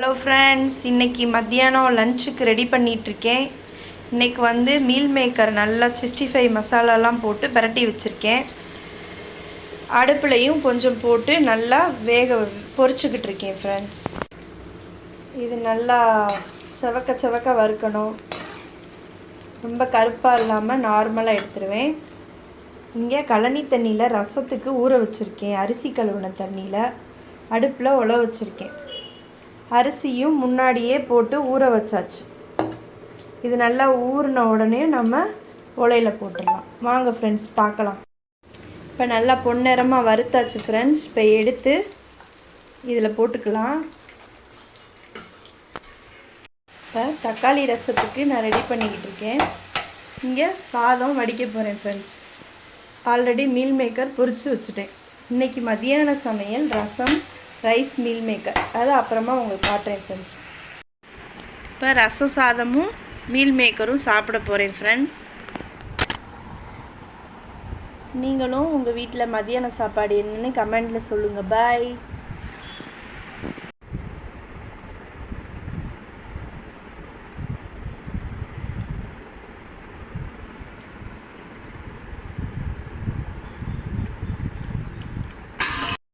Hello friends இன்றைக்கி மத்தியானம் லஞ்சுக்கு ரெடி பண்ணிகிட்ருக்கேன் இன்னைக்கு வந்து மீல் மேக்கர் நல்லா சிக்ஸ்டி ஃபைவ் மசாலாலாம் போட்டு பரட்டி வச்சுருக்கேன். அடுப்புலையும் கொஞ்சம் போட்டு நல்லா வேக பொறிச்சிக்கிட்டு இருக்கேன் ஃப்ரெண்ட்ஸ் இது நல்லா செவக்க செவக்க வறுக்கணும். ரொம்ப கருப்பாக இல்லாமல் நார்மலாக எடுத்துருவேன். இங்கே கழனி தண்ணியில் ரசத்துக்கு ஊற வச்சுருக்கேன். அரிசி கழுவின தண்ணியில் அடுப்பில் உழ வச்சுருக்கேன். அரிசியும் முன்னாடியே போட்டு ஊற வச்சாச்சு. இது நல்லா ஊறின உடனே நம்ம உலையில் போட்டுடலாம். வாங்க ஃப்ரெண்ட்ஸ் பார்க்கலாம். இப்போ நல்லா பொன்னிறமாக வறுத்தாச்சு ஃப்ரெண்ட்ஸ் இப்போ எடுத்து இதில் போட்டுக்கலாம். இப்போ தக்காளி ரசத்துக்கு நான் ரெடி பண்ணிக்கிட்டு இருக்கேன். இங்கே சாதம் வடிக்க போகிறேன் ஃப்ரெண்ட்ஸ் ஆல்ரெடி மீல் மேக்கர் பொறிச்சு வச்சுட்டேன். இன்றைக்கி மதியான சமையல் ரசம் ரைஸ் மீல் மேக்கர். அது அப்புறமா உங்களுக்கு காட்டுறேன் ஃப்ரெண்ட்ஸ் இப்போ ரசம் சாதமும் மீல் மேக்கரும் சாப்பிட போகிறேன் ஃப்ரெண்ட்ஸ் நீங்களும் உங்கள் வீட்டில் மதியான சாப்பாடு என்னென்னு கமெண்டில் சொல்லுங்கள் பாய்